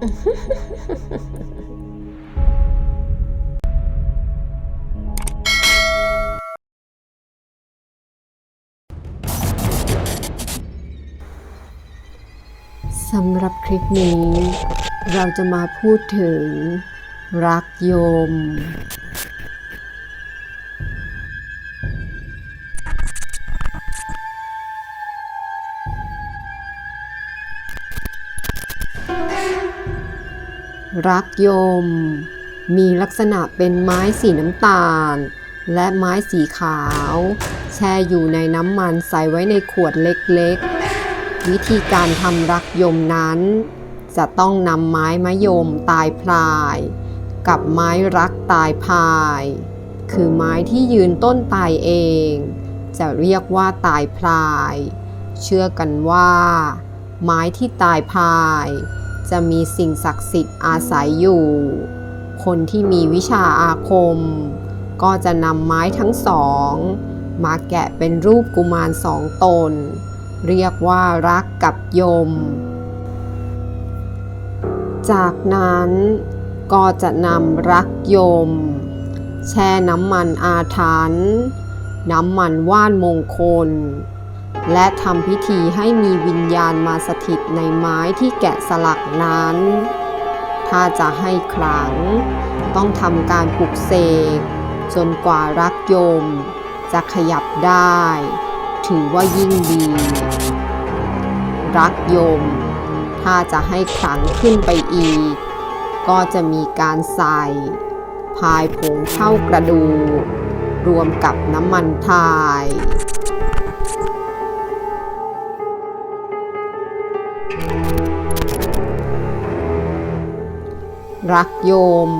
สำหรับคลิปนี้ เราจะมาพูดถึงรักโยม รักยม มีลักษณะเป็นไม้สีน้ำตาล และไม้สีขาว แช่อยู่ในน้ำมันใส่ไว้ในขวดเล็กๆ วิธีการทำรักยมนั้น จะต้องนำไม้มะยมตายพลาย กับไม้รักตายพาย คือไม้ที่ยืนต้นตายเอง จะเรียกว่าตายพลาย เชื่อกันว่า ไม้ที่ตายพาย จะมีสิ่งศักดิ์สิทธิ์อาศัยอยู่ คนที่มีวิชาอาคม ก็จะนำไม้ทั้งสอง มาแกะเป็นรูปกุมารสองตน เรียกว่ารักกับยม จากนั้นก็จะนำรักยม แช่น้ำมันอาถรรพ์น้ำมันว่านมงคล และทำพิธีให้มีวิญญาณมาสถิตในไม้ที่แกะสลักนั้น ถ้าจะให้ขลัง ต้องทำการปลุกเสกจนกว่ารักโยม จะขยับได้ ถือว่ายิ่งดี รักโยม ถ้าจะให้ขลังขึ้นไปอีก ก็จะมีการใส่พายผงเข้ากระดูรวมกับน้ำมันทาย รักโยม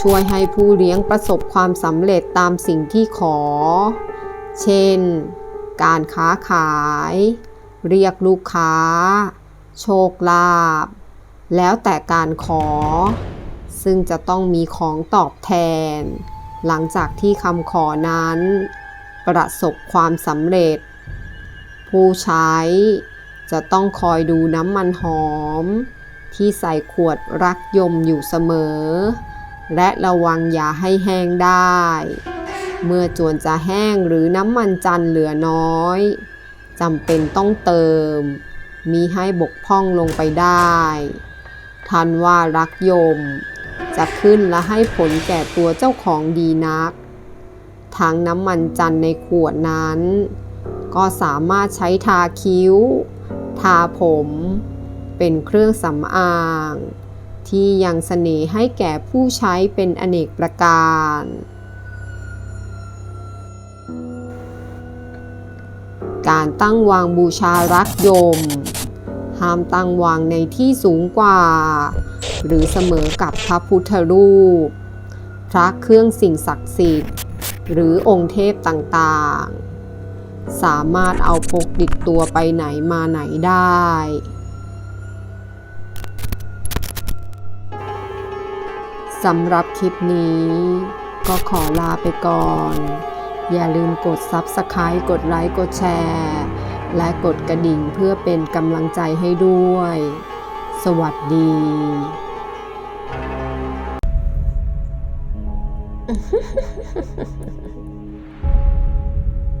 ช่วยให้ผู้เลี้ยงประสบความสำเร็จตามสิ่งที่ขอ เช่น การค้าขาย เรียกลูกค้า โชคลาภ แล้วแต่การขอ ซึ่งจะต้องมีของตอบแทน หลังจากที่คำขอนั้น ประสบความสำเร็จ ผู้ใช้ จะต้องคอยดูน้ำมันหอม ที่ใส่ขวดรักยมอยู่เสมอ และระวังอย่าให้แห้งได้ เมื่อจวนจะแห้งหรือน้ำมันจันเหลือน้อยจำเป็นต้องเติม มีให้บกพร่องลงไปได้ทันว่ารักยม จะขึ้นและให้ผลแก่ตัวเจ้าของดีนักทั้งน้ำมันจันในขวดนั้น ก็สามารถใช้ทาคิ้ว ทาผม เป็นเครื่องสำอาง ที่ยังเสน่ห์ให้แก่ผู้ใช้เป็นอเนกประการ การตั้งวางบูชารักยม ห้ามตั้งวางในที่สูงกว่า หรือเสมอกับพระพุทธรูป พระเครื่องสิ่งศักดิ์สิทธิ์ หรือองค์เทพต่างๆ สามารถเอาพกติดตัวไปไหนมาไหนได้ สำหรับคลิปนี้ ก็ขอลาไปก่อน อย่าลืมกด Subscribe กดไลค์กดแชร์ และกดกระดิ่งเพื่อเป็นกำลังใจให้ด้วย สวัสดี